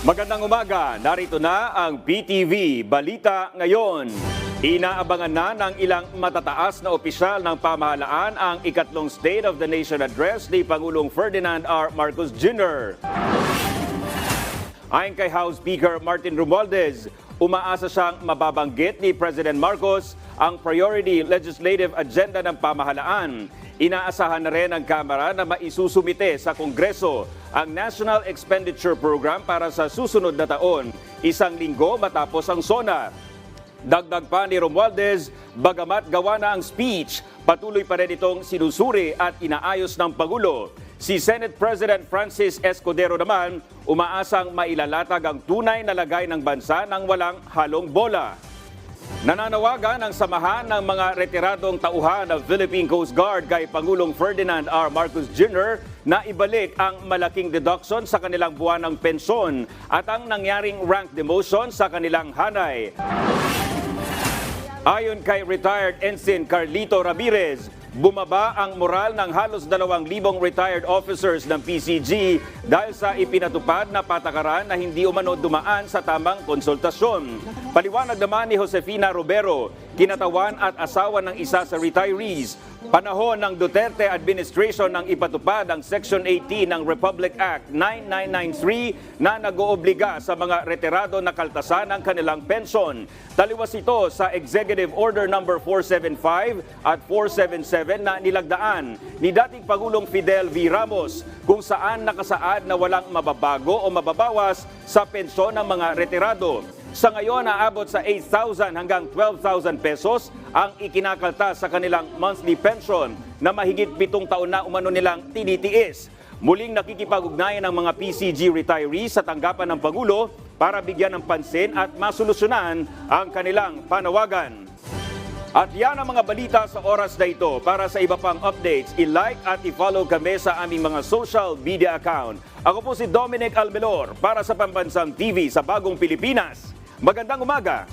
Magandang umaga, narito na ang BTV Balita Ngayon. Inaabangan na ng ilang matataas na opisyal ng pamahalaan ang ikatlong State of the Nation Address ni Pangulong Ferdinand R. Marcos Jr. Ayon kay House Speaker Martin Romualdez, umaasa siyang mababanggit ni President Marcos ang priority legislative agenda ng pamahalaan. Inaasahan na rin ng Kamara na maisusumite sa Kongreso ang National Expenditure Program para sa susunod na taon, isang linggo matapos ang SONA. Dagdag pa ni Romualdez, bagamat gawa na ang speech, patuloy pa rin itong sinusuri at inaayos ng Pangulo. Si Senate President Francis Escudero naman, umaasang mailalatag ang tunay na lagay ng bansa ng walang halong bola. Nananawagan ang samahan ng mga retiradong tauhan ng Philippine Coast Guard kay Pangulong Ferdinand R. Marcos Jr. na ibalik ang malaking deduction sa kanilang buwan ng pensyon at ang nangyaring rank demotion sa kanilang hanay. Ayon kay retired Ensign Carlito Ramirez, bumaba ang moral ng halos 2,000 retired officers ng PCG dahil sa ipinatupad na patakaran na hindi umano dumaan sa tamang konsultasyon. Paliwanag naman ni Josefina Robero, kinatawan at asawa ng isa sa retirees, panahon ng Duterte administration nang ipatupad ang Section 18 ng Republic Act 9993 na nag-oobliga sa mga retirado na kaltasan ang kanilang pensyon. Taliwas ito sa Executive Order number 475 at 477 na nilagdaan ni dating Pangulong Fidel V. Ramos kung saan nakasaad na walang mababago o mababawas sa pensyon ng mga retirado. Sa ngayon, naabot sa 8,000 hanggang 12,000 pesos ang ikinakalta sa kanilang monthly pension na mahigit pitong taon na umano nilang tinitiis. Muling nakikipag-ugnayan ng mga PCG retirees sa tanggapan ng Pangulo para bigyan ng pansin at masolusyonan ang kanilang panawagan. At yan ang mga balita sa oras na ito. Para sa iba pang updates, i-like at i-follow kami sa aming mga social media account. Ako po si Dominic Almelor para sa Pambansang TV sa Bagong Pilipinas. Magandang umaga!